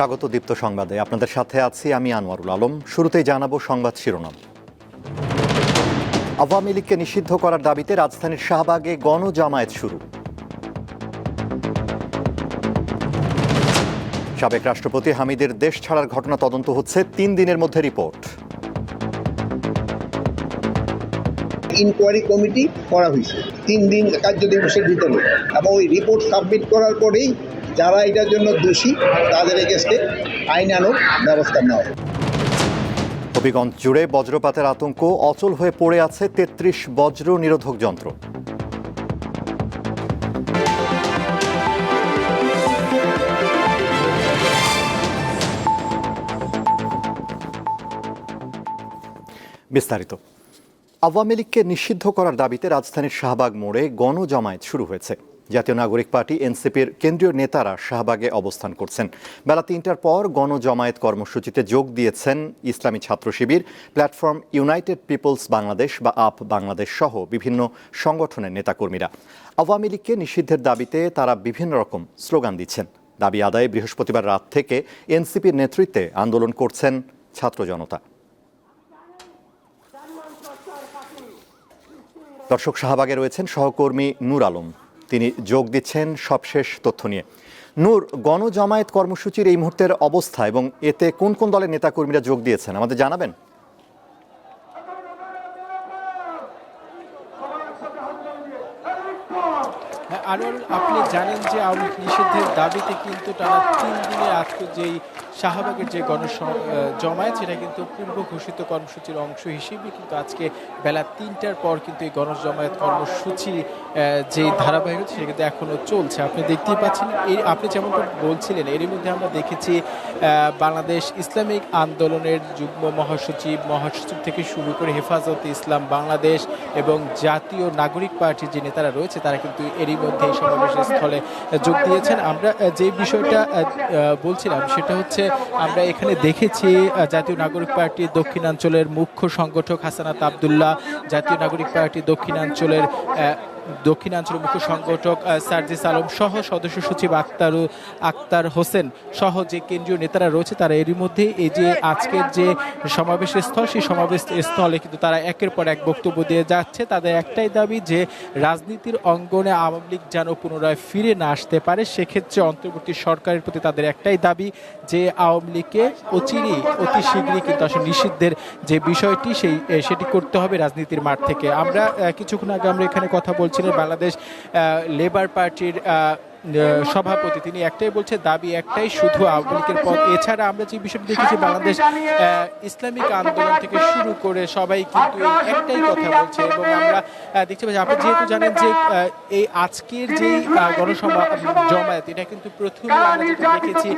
স্বাগত দীপ্ত সংবাদে। আপনাদের সাথে আছি আমি আনোয়ারুল আলম। শুরুতেই জানাব সংবাদ শিরোনাম। আওয়ামী লীগকে নিষিদ্ধ করার দাবিতে রাজধানীর শাহবাগে গণজামায়াত শুরু। সাবেক রাষ্ট্রপতি হামিদের দেশ ছাড়ার ঘটনা তদন্ত হচ্ছে তিন দিনের মধ্যে রিপোর্ট। ইনকোয়ারি কমিটি করা হয়েছে। তিন দিন কার্য দিবসের ভিতরে। এবং ওই রিপোর্ট সাবমিট করার পরেই যারা এটার জন্য দোষী, তাদের এগেস্টে আইনানুগ ব্যবস্থা নেওয়া হবে হবিগঞ্জ জুড়ে বজ্রপাতের আতঙ্ক অচল হয়ে পড়ে আছে তেত্রিশ বজ্র নিরোধক যন্ত্র। বিস্তারিত। আওয়ামী লীগকে নিষিদ্ধ করার দাবিতে রাজধানীর শাহবাগ মোড়ে গণজমায়েত শুরু হয়েছে। জাতীয় নাগরিক পার্টি, এনসিপির কেন্দ্রীয় নেতারা শাহবাগে অবস্থান করছেন। বেলা তিনটার পর গণজমায়েত কর্মসূচিতে যোগ দিয়েছেন Islami Chhatra Shibir, platform united peoples Bangladesh বা আপ বাংলাদেশ সহ বিভিন্ন সংগঠনের নেতাকর্মীরা। আওয়ামী লীগকে নিষিদ্ধের দাবিতে তারা বিভিন্ন রকম স্লোগান দিচ্ছেন। দাবি আদায়ে বৃহস্পতিবার রাত থেকে এনসিপির নেতৃত্বে আন্দোলন করছেন ছাত্র জনতা। দর্শক, শাহবাগে রয়েছেন সহকর্মী নূর আলম। তিনি যোগ দিচ্ছেন সবশেষ তথ্য নিয়ে। নূর, গণজামায়াত কর্মসূচির এই মুহূর্তের অবস্থা এবং এতে কোন কোন দলের নেতাকর্মীরা যোগ দিয়েছেন আমাদের জানাবেন? আনোয়ার আপনি জানেন যে আওয়ামী নিষিদ্ধের দাবিতে কিন্তু টানা তিন দিনে আজকে যেই শাহবাগের যে গণ জমায়েত, সেটা কিন্তু পূর্ব ঘোষিত কর্মসূচির অংশ হিসেবে কিন্তু আজকে বেলা তিনটার পর কিন্তু এই গণজমায়েত কর্মসূচি যে ধারাবাহিকতা, সেটা কিন্তু এখনও চলছে। আপনি দেখতেই পাচ্ছেন এই আপনি যেমনটা বলছিলেন, এরই মধ্যে আমরা দেখেছি বাংলাদেশ ইসলামিক আন্দোলনের যুগ্ম মহাসচিব মহাসচিব থেকে শুরু করে হেফাজতে ইসলাম বাংলাদেশ এবং জাতীয় নাগরিক পার্টির যে নেতারা রয়েছে, তারা কিন্তু এরই মধ্যে এই সমাবেশের স্থলে যোগ দিয়েছেন। আমরা যে বিষয়টা বলছিলাম সেটা হচ্ছে, আমরা এখানে দেখেছি জাতীয় নাগরিক পার্টির দক্ষিণাঞ্চলের মুখ্য সংগঠক হাসানাত আবদুল্লাহ, জাতীয় নাগরিক পার্টি দক্ষিণাঞ্চলের আহ, দক্ষিণাঞ্চলের মুখ্য সংগঠক সার্জিস আলম সহ সদস্য সচিব আক্তার আক্তার হোসেন সহ যে কেন্দ্রীয় নেতারা রয়েছে তারা এরই মধ্যে এই যে আজকের যে সমাবেশের স্থল সেই সমাবেশ স্থলে কিন্তু তারা একের পর এক বক্তব্য দিয়ে যাচ্ছে। তাদের একটাই দাবি যে রাজনীতির অঙ্গনে আওয়ামী লীগ যেন পুনরায় ফিরে না আসতে পারে সেক্ষেত্রে অন্তর্বর্তী সরকারের প্রতি তাদের একটাই দাবি যে আওয়ামী লীগকে অচিরেই অতি শীঘ্রই কিন্তু আসলে নিষিদ্ধের যে বিষয়টি সেই সেটি করতে হবে রাজনীতির মাঠ থেকে। আমরা কিছুক্ষণ আগে আমরা এখানে কথা বলছিলাম বাংলাদেশ লেবার পার্টির সভাপতি, তিনি একটাই বলছে, দাবি একটাই, শুধু আওয়ামী লীগের পদ এছাড়া আমরা যে বিষয়টি দেখেছি, বাংলাদেশ ইসলামিক আন্দোলন থেকে শুরু করে সবাই কিন্তু একটাই কথা বলছে। এবং আমরা দেখতে পাচ্ছি, আপনি যেহেতু জানেন যে এই আজকের যে গণসভা জমায়েত, এটা কিন্তু প্রথমে যেটা দেখেছি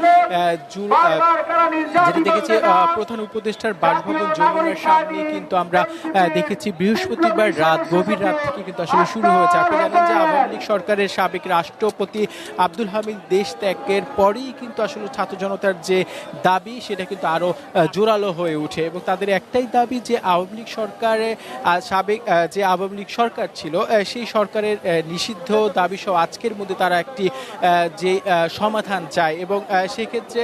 যেটা দেখেছি প্রধান উপদেষ্টার বাসভবন যমুনার সামনে কিন্তু আমরা দেখেছি, বৃহস্পতিবার রাত, গভীর রাত থেকে কিন্তু আসলে শুরু হয়েছে। আপনি জানেন যে আওয়ামী লীগ সরকারের সাবেক রাষ্ট্রপতি আব্দুল হামিদ দেশ ত্যাগের পরেই কিন্তু আসলে ছাত্র জনতার যে দাবি সেটা কিন্তু আরও জোরালো হয়ে উঠে এবং তাদের একটাই দাবি যে আওয়ামী লীগ সরকারে সাবেক যে আওয়ামী লীগ সরকার ছিল সেই সরকারের নিষিদ্ধ দাবি সহ আজকের মধ্যে তারা একটি যে সমাধান চায় এবং সেক্ষেত্রে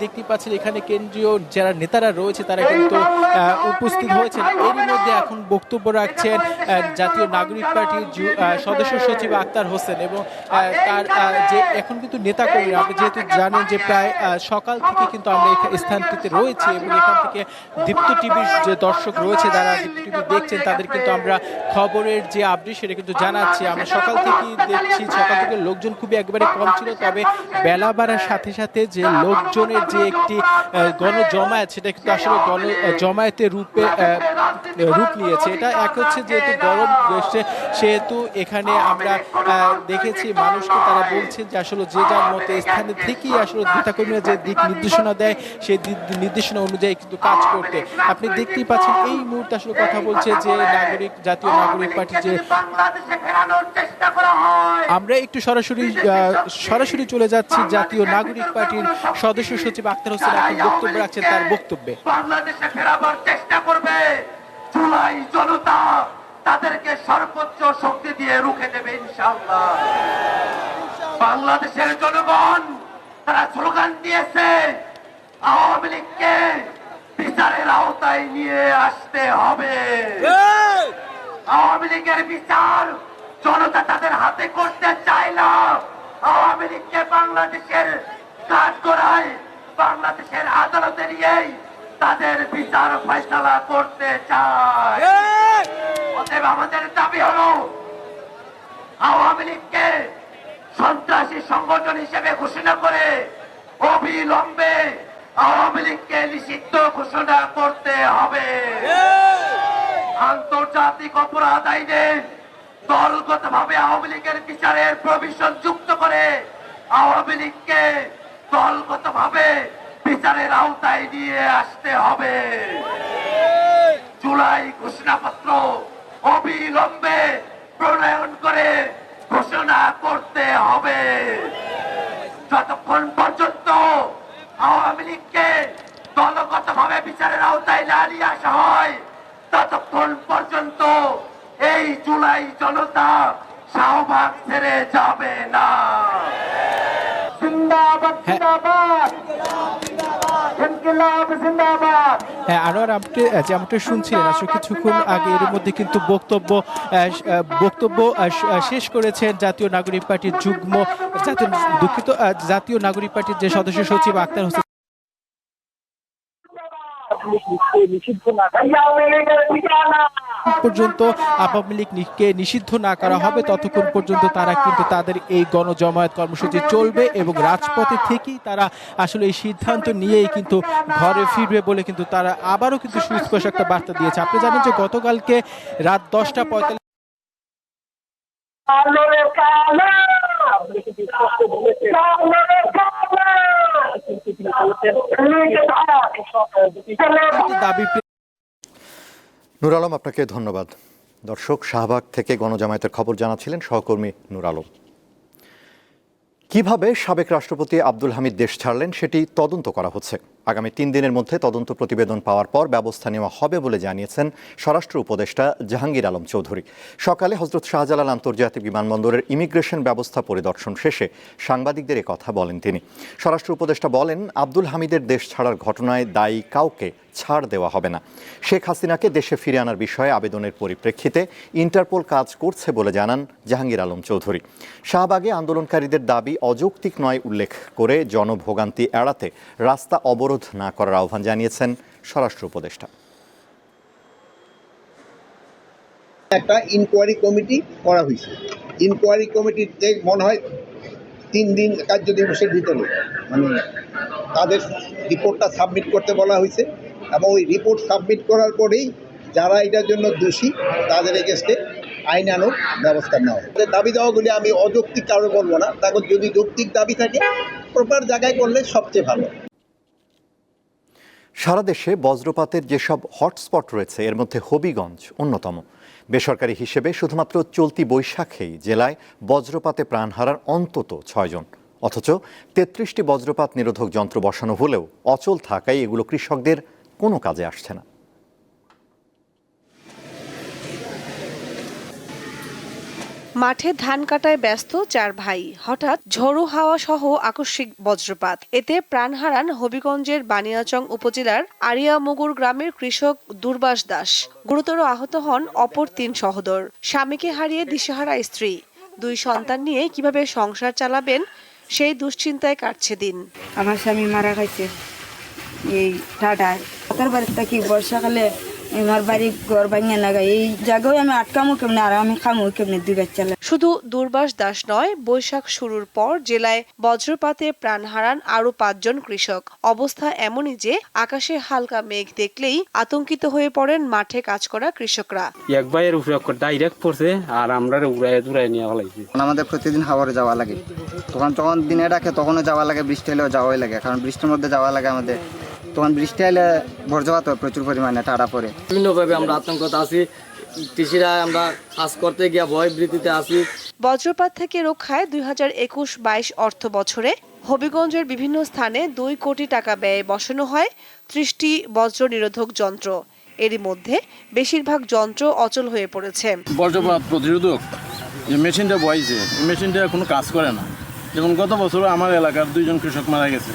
দেখতে পাচ্ছেন এখানে কেন্দ্রীয় যারা নেতারা রয়েছে তারা কিন্তু উপস্থিত হয়েছেন। এর মধ্যে এখন বক্তব্য রাখছেন জাতীয় নাগরিক পার্টির সদস্য সচিব আক্তার হোসেন এবং তার যে এখন কিন্তু নেতাকর্মীরা, আপনি যেহেতু জানেন যে প্রায় সকাল থেকে কিন্তু আমরা এখানে স্থানটিতে রয়েছি এবং এখান থেকে দীপ্ত টিভির যে দর্শক রয়েছে, যারা দীপ্ত টিভি দেখছেন, তাদের কিন্তু আমরা খবরের যে আপডেট সেটা কিন্তু জানাচ্ছি। আমরা সকাল থেকেই দেখছি, সকাল থেকে লোকজন খুবই একবারে কম ছিল, তবে বেলা বাড়ার সাথে সাথে যে লোকজনের যে একটি গণজমায়েত, সেটা কিন্তু আসলে গণ জমায়েতের রূপে রূপ নিয়েছে। এটা এক হচ্ছে যেহেতু গরম এসছে সেহেতু এখানে আমরা দেখেছি মানুষকে তারা বলছেন যে আসলে যে যার মতো স্থানে থেকেই আসলে নেতাকর্মীরা যে দিক নির্দেশনা দেয়, সেই নির্দেশনা অনুযায়ী কিন্তু কাজ করতে। আপনি দেখতেই পাচ্ছেন এই মুহূর্তে আসলে কথা বলছে যে নাগরিক, জাতীয় নাগরিক পার্টি যে আমরা একটু সরাসরি সরাসরি চলে যাচ্ছি জাতীয় নাগরিক পার্টির সদস্য সচিব আক্তার হোসেন এখন বক্তব্য রাখছেন তার বক্তব্যে। বাংলাদেশে ফেরাবার চেষ্টা করবে। জুলাই জনতা তাদেরকে সর্বোচ্চ শক্তি দিয়ে রুখে দেবে ইনশাআল্লাহ। বাংলাদেশের জনগণ তারা স্লোগান দিয়েছে আওয়ামী লীগকে বিচারের আওতায় নিয়ে আসতে হবে। আওয়ামী লীগের বিচার জনতা তাদের হাতে করতে চায় না। আওয়ামী লীগকে বাংলাদেশের কাজ করায় বাংলাদেশের আদালতে নিয়েই তাদের বিচার ফয়সালা করতে চায়। অতএব আমাদের দাবি হলো আওয়ামী লীগকে সন্ত্রাসী সংগঠন হিসেবে ঘোষণা করে অবিলম্বে আওয়ামী লীগকে নিষিদ্ধ ঘোষণা করতে হবে। আন্তর্জাতিক অপরাধ আইনে দলগত ভাবে আওয়ামী লীগের বিচারের প্রভিশন যুক্ত করে আওয়ামী লীগকে দলগত ভাবে বিচারের আওতায় নিয়ে আসতে হবে। জুলাই ঘোষণাপত্র অবিলম্বে প্রণয়ন করে ঘোষণা করতে হবে। যতক্ষণ পর্যন্ত আওয়ামী লীগকে দলগত ভাবে বিচারের আওতায় নিয়ে আসা হয় ততক্ষণ পর্যন্ত এই জুলাই জনতা শাহবাগ ছেড়ে যাবে না। জিন্দাবাদ জিন্দাবাদ ইনকিলাব জিন্দাবাদ। হ্যাঁ আনোয়ার আপনি যেমনটা শুনছিলেন আসলে কিছুক্ষণ আগে এর মধ্যে কিন্তু বক্তব্য বক্তব্য শেষ করেছেন জাতীয় নাগরিক পার্টির যুগ্ম জাতীয় দুঃখিত জাতীয় নাগরিক পার্টির যে সদস্য সচিব আক্তার হোসেন পর্যন্ত আওয়ামী লীগকে নিষিদ্ধ না করা হবে, ততক্ষণ পর্যন্ত তারা কিন্তু তাদের এই গণজমায়েত কর্মসূচি চলবে এবং রাজপথে থেকেই তারা আসলে এই সিদ্ধান্ত নিয়েই কিন্তু ঘরে ফিরবে বলে কিন্তু তারা আবারও কিন্তু সুস্পষ্ট একটা বার্তা দিয়েছে। আপনি জানেন যে গতকালকে রাত দশটা পঁয়তাল্লিশ দাবি নূর আলম, আপনাকে ধন্যবাদ। দর্শক, শাহবাগ থেকে গণজামায়াতের খবর জানাচ্ছিলেন সহকর্মী নুর আলম। কীভাবে সাবেক রাষ্ট্রপতি আব্দুল হামিদ দেশ ছাড়লেন, সেটি তদন্ত করা হচ্ছে। আগামী তিন দিনের মধ্যে তদন্ত প্রতিবেদন পাওয়ার পর ব্যবস্থা নেওয়া হবে বলে জানিয়েছেন স্বরাষ্ট্র উপদেষ্টা জাহাঙ্গীর আলম চৌধুরী। সকালে হজরত শাহজালাল আন্তর্জাতিক বিমানবন্দরের ইমিগ্রেশন ব্যবস্থা পরিদর্শন শেষে সাংবাদিকদের কথা বলেন তিনি। স্বরাষ্ট্র উপদেষ্টা বলেন, আব্দুল হামিদের দেশ ছাড়ার ঘটনায় দায়ী কাউকে ছাড় দেওয়া হবে না। শেখ হাসিনাকে দেশে ফিরে আনার বিষয়ে আবেদনের পরিপ্রেক্ষিতে ইন্টারপোল কাজ করছে বলে জানান জাহাঙ্গীর আলম চৌধুরী। শাহবাগে আন্দোলনকারীদের দাবি অযৌক্তিক নয় উল্লেখ করে জনভোগান্তি এড়াতে রাস্তা অবরোধ না করার আহ্বান জানিয়েছেন স্বরাষ্ট্র উপদেষ্টা। একটা ইনকোয়ারি কমিটি করা হয়েছে। ইনকোয়ারি কমিটিতে মনে হয় তিন দিন কার্য দিবসের ভিতরে মানে তাদের রিপোর্টটা সাবমিট করতে বলা হয়েছে এবং ওই রিপোর্ট সাবমিট করার পরেই যারা এটার জন্য দোষী, তাদের এগেস্টে আইনানুগ ব্যবস্থা নেওয়া হবে। দাবি দেওয়াগুলি আমি অযৌক্তিক কারও বলব না। তারপর যদি যৌক্তিক দাবি থাকে প্রপার জায়গায় করলে সবচেয়ে ভালো। সারা দেশে বজ্রপাতের যেসব হটস্পট রয়েছে, এর মধ্যে হবিগঞ্জ অন্যতম। বেসরকারি হিসেবে শুধুমাত্র চলতি বৈশাখেই জেলায় বজ্রপাতে প্রাণ হারার অন্তত ছয়জন। অথচ তেত্রিশটি বজ্রপাত নিরোধক যন্ত্র বসানো হলেও অচল থাকায় এগুলো কৃষকদের কোনো কাজে আসছে না। মাঠে ধান কাটায় ব্যস্ত চার ভাই। হঠাৎ ঝোড়ো হাওয়া সহ আকস্মিক বজ্রপাত। এতে প্রাণ হারান হবিগঞ্জের বানিয়াচং উপজেলার আরিয়ামগুর গ্রামের কৃষক দুর্বাস দাস। গুরুতর আহত হন অপর তিন সহোদর। স্বামীকে হারিয়ে দিশেহারা স্ত্রী। দুই সন্তান নিয়ে কীভাবে সংসার চালাবেন, সেই দুশ্চিন্তায় কাটছে দিন। আমার স্বামী মারা গেছে এই টাটায় থাকি, বর্ষাকালে আমার বাড়ি ঘর ভাঙিয়ে লাগা এই জায়গায় আমি আটকামো কেমনে আর আমি খামো কেমনে দুই বাচ্চা শুধু দুর্বাস দাস নয় বৈশাখ শুরুর পর জেলায় বজ্রপাতে প্রাণ হারান আরও পাঁচজন কৃষক। অবস্থা এমনই যে আকাশে হালকা মেঘ দেখলেই আতঙ্কিত হয়ে পড়েন মাঠে কাজ করা কৃষকরা। এক ভাইয়ের উপরে ডাইরেক্ট পড়ছে আর আমরা উড়াই দুরাই নিয়ে ফেলাইছি আমাদের প্রতিদিন হাওড়ে যাওয়া লাগে। তখন যখন দিনে ডাকে তখনও যাওয়া লাগে বৃষ্টি হলেও যাওয়াই লাগে। কারণ বৃষ্টির মধ্যে যাওয়া লাগে আমাদের। তখন বৃষ্টি এলে বর্জ্যপাত হয় প্রচুর পরিমাণে টাড়া পরে বিভিন্নভাবে আমরা আতঙ্কতে আছি। কৃষিরা আমরা কাজ করতে গিয়ে ভয় বৃত্তিতে আছি। বজ্রপাত থেকে রক্ষায় দুই হাজার একুশ বাইশ অর্থ বছরে হবিগঞ্জের বিভিন্ন স্থানে দুই কোটি টাকা ব্যয়ে বসানো হয় ত্রিশটি বজ্র নিরোধক যন্ত্র। এরই মধ্যে বেশিরভাগ যন্ত্র অচল হয়ে পড়েছে। বজ্রপাত প্রতিরোধক যে মেশিনটা বয়েছে মেশিনটা কোনো কাজ করে না। যেমন গত বছর আমার এলাকার দুইজন কৃষক মারা গেছে।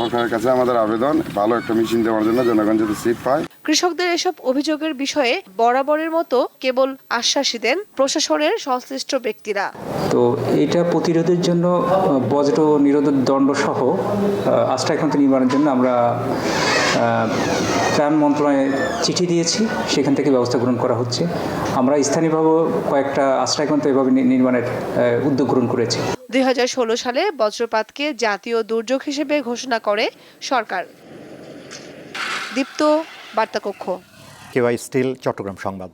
সরকারের কাছে আমাদের আবেদন ভালো একটা মেশিন দেওয়ার জন্য জনগণ যাতে সিট পায়। কৃষকদের এসব অভিযোগের বিষয়ে বরাবরের মতো কেবল আশ্বাসই দেন প্রশাসনের সংশ্লিষ্ট ব্যক্তিরা। তো এটা প্রতিরোধের জন্য বজ্র নিরোধক দণ্ড সহ আশ্রয়কেন্দ্র নির্মাণের জন্য আমরা ত্রাণ মন্ত্রণালয়ে চিঠি দিয়েছি। সেখান থেকে ব্যবস্থা গ্রহণ করা হচ্ছে। আমরা স্থানীয়ভাবে কয়েকটা আশ্রয়কেন্দ্র এভাবে নির্মাণের উদ্যোগ গ্রহণ করেছি। দুই হাজার ষোলো সালে বজ্রপাতকে জাতীয় দুর্যোগ হিসেবে ঘোষণা করে সরকার। দীপ্ত বার্তাকক্ষ। কেওয়াই স্টিল, চট্টগ্রাম সংবাদ।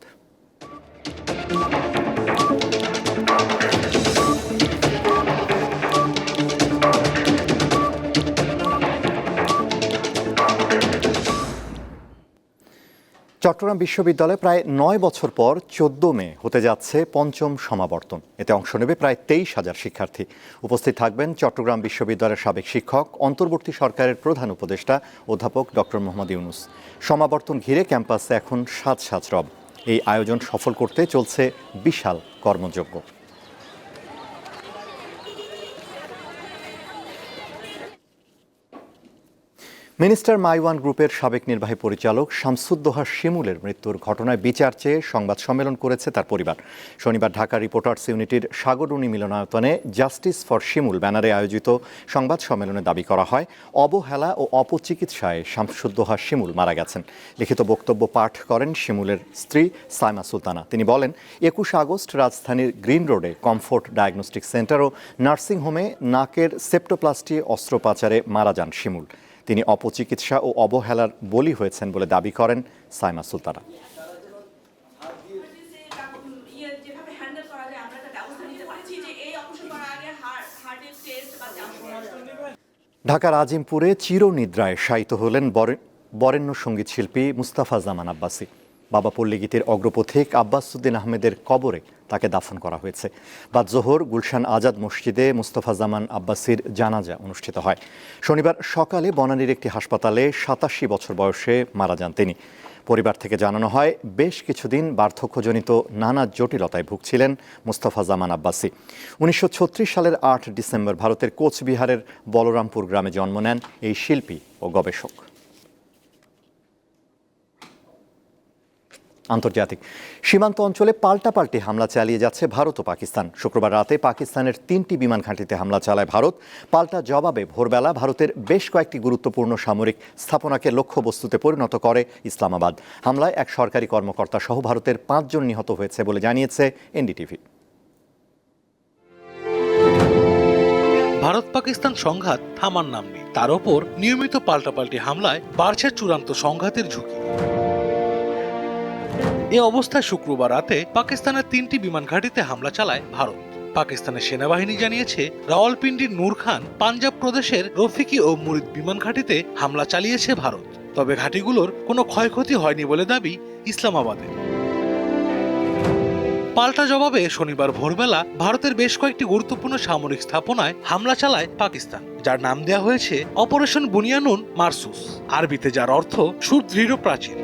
চট্টগ্রাম বিশ্ববিদ্যালয়ে প্রায় নয় বছর পর চোদ্দ মে হতে যাচ্ছে পঞ্চম সমাবর্তন। এতে অংশ নেবে প্রায় তেইশ হাজার শিক্ষার্থী। উপস্থিত থাকবেন চট্টগ্রাম বিশ্ববিদ্যালয়ের সাবেক শিক্ষক, অন্তর্বর্তী সরকারের প্রধান উপদেষ্টা, অধ্যাপক ডক্টর মোহাম্মদ ইউনুস। সমাবর্তন ঘিরে ক্যাম্পাসে এখন সাত সাজ রব। এই আয়োজন সফল করতে চলছে বিশাল কর্মযজ্ঞ। মিনিস্টার মাইওয়ান গ্রুপের সাবেক নির্বাহী পরিচালক শামসুদ্দোহা শিমুলের মৃত্যুর ঘটনায় বিচার চেয়ে সংবাদ সম্মেলন করেছে তার পরিবার। শনিবার ঢাকা রিপোর্টার্স ইউনিটির সাগরুনি মিলনায়তনে জাস্টিস ফর শিমুল ব্যানারে আয়োজিত সংবাদ সম্মেলনে দাবি করা হয়, অবহেলা ও অপচিকিৎসায় শামসুদ্দোহা শিমুল মারা গেছেন। লিখিত বক্তব্য পাঠ করেন শিমুলের স্ত্রী সাইমা সুলতানা। তিনি বলেন, একুশ আগস্ট রাজধানীর গ্রিন রোডে কমফোর্ট ডায়াগনস্টিক সেন্টার ও নার্সিংহোমে নাকের সেপ্টোপ্লাস্টি অস্ত্রোপাচারে মারা যান শিমুল। তিনি অপচিকিৎসা ও অবহেলার বলি হয়েছেন বলে দাবি করেন সাইমা সুলতানা। ঢাকার আজিমপুরে চিরনিদ্রায় শায়িত হলেন বরেণ্য সংগীত শিল্পী মুস্তাফা জামান আব্বাসী। বাবা পল্লীগীতির অগ্রপথিক আব্বাসুদ্দিন আহমেদের কবরে তাকে দাফন করা হয়েছে। বাদ জোহর, গুলশান আজাদ মসজিদে মুস্তফা জামান আব্বাসীর জানাজা অনুষ্ঠিত হয়। শনিবার সকালে বনানীর একটি হাসপাতালে সাতাশি বছর বয়সে মারা যান তিনি। পরিবার থেকে জানানো হয়, বেশ কিছুদিন বার্ধক্যজনিত নানা জটিলতায় ভুগছিলেন মুস্তাফা জামান আব্বাসী। উনিশশো সালের আট ডিসেম্বর ভারতের কোচবিহারের বলরামপুর গ্রামে জন্ম নেন এই শিল্পী ও গবেষক। আন্তর্জাতিক। সীমান্ত অঞ্চলে পাল্টাপাল্টি হামলা চালিয়ে যাচ্ছে ভারত ও পাকিস্তান। শুক্রবার রাতে পাকিস্তানের তিনটি বিমান ঘাঁটিতে হামলা চালায় ভারত। পাল্টা জবাবে ভোরবেলা ভারতের বেশ কয়েকটি গুরুত্বপূর্ণ সামরিক স্থাপনাকে লক্ষ্যবস্তুতে পরিণত করে ইসলামাবাদ। হামলায় এক সরকারি কর্মকর্তা সহ ভারতের পাঁচজন নিহত হয়েছে বলে জানিয়েছে এনডিটিভি। ভারত পাকিস্তান সংঘাত থামার নাম নেই। তার ওপর নিয়মিত পাল্টাপাল্টি হামলায় বাড়ছে চূড়ান্ত সংঘাতের ঝুঁকি। এ অবস্থায় শুক্রবার রাতে পাকিস্তানের তিনটি বিমান ঘাঁটিতে হামলা চালায় ভারত। পাকিস্তানের সেনাবাহিনী জানিয়েছে রাওয়ালপিন্ডির নূর খান পাঞ্জাব প্রদেশের রফিকি ও মুরিদ বিমান ঘাঁটিতে হামলা চালিয়েছে ভারত। তবে ঘাঁটিগুলোর কোনো ক্ষয়ক্ষতি হয়নি বলে দাবি ইসলামাবাদের পাল্টা জবাবে শনিবার ভোরবেলা ভারতের বেশ কয়েকটি গুরুত্বপূর্ণ সামরিক স্থাপনায় হামলা চালায় পাকিস্তান, যার নাম দেওয়া হয়েছে অপারেশন বুনিয়ানুন মারসুস। আরবিতে যার অর্থ সুদৃঢ় প্রাচীর।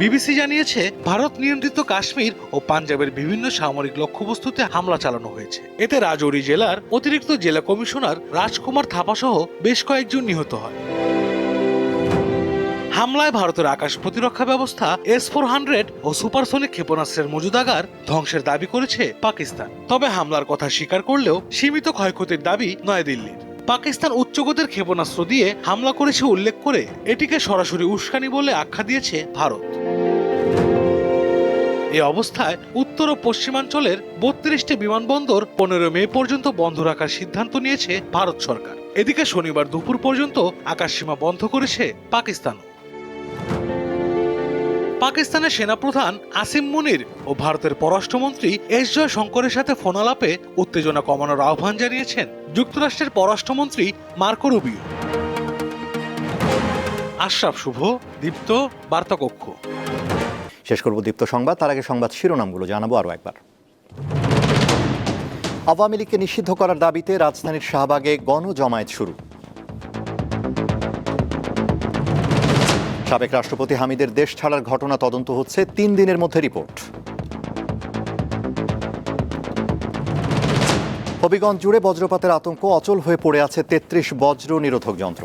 বিবিসি জানিয়েছে, ভারত নিয়ন্ত্রিত কাশ্মীর ও পাঞ্জাবের বিভিন্ন সামরিক লক্ষ্যবস্তুতে হামলা চালানো হয়েছে। এতে রাজৌরি জেলার অতিরিক্ত জেলা কমিশনার রাজকুমার থাপাসহ বেশ কয়েকজন নিহত হয়। হামলায় ভারতের আকাশ প্রতিরক্ষা ব্যবস্থা এস ফোর হান্ড্রেড ও সুপারসনিক ক্ষেপণাস্ত্রের মজুদাগার ধ্বংসের দাবি করেছে পাকিস্তান। তবে হামলার কথা স্বীকার করলেও সীমিত ক্ষয়ক্ষতির দাবি নয়াদিল্লির। পাকিস্তান উচ্চগতির ক্ষেপণাস্ত্র দিয়ে হামলা করেছে উল্লেখ করে এটিকে সরাসরি উস্কানি বলে আখ্যা দিয়েছে ভারত। এ অবস্থায় উত্তর ও পশ্চিমাঞ্চলের বত্রিশটি বিমানবন্দর পনেরো মে পর্যন্ত বন্ধ রাখার সিদ্ধান্ত নিয়েছে ভারত সরকার। এদিকে শনিবার দুপুর পর্যন্ত আকাশসীমা বন্ধ করেছে পাকিস্তানও পাকিস্তানের সেনাপ্রধান আসিম মুনির ও ভারতের পররাষ্ট্রমন্ত্রী এস জয়শঙ্করের সাথে ফোনালাপে উত্তেজনা কমানোর আহ্বান জানিয়েছেন যুক্তরাষ্ট্রের পররাষ্ট্রমন্ত্রী মার্কো রুবিও। আশরাফ শুভ, দীপ্ত, বার্তাকক্ষ। শেষ করব দীপ্ত সংবাদ। তার আগে সংবাদ শিরোনামগুলো জানাব আরও একবার। আওয়ামী লীগকে নিষিদ্ধ করার দাবিতে রাজধানীর শাহবাগে গণজমায়েত শুরু। সাবেক রাষ্ট্রপতি হামিদের দেশ ছাড়ার ঘটনা তদন্ত হচ্ছে তিন দিনের মধ্যে রিপোর্ট। হবিগঞ্জ জুড়ে বজ্রপাতের আতঙ্ক অচল হয়ে পড়ে আছে তেত্রিশ বজ্র নিরোধক যন্ত্র।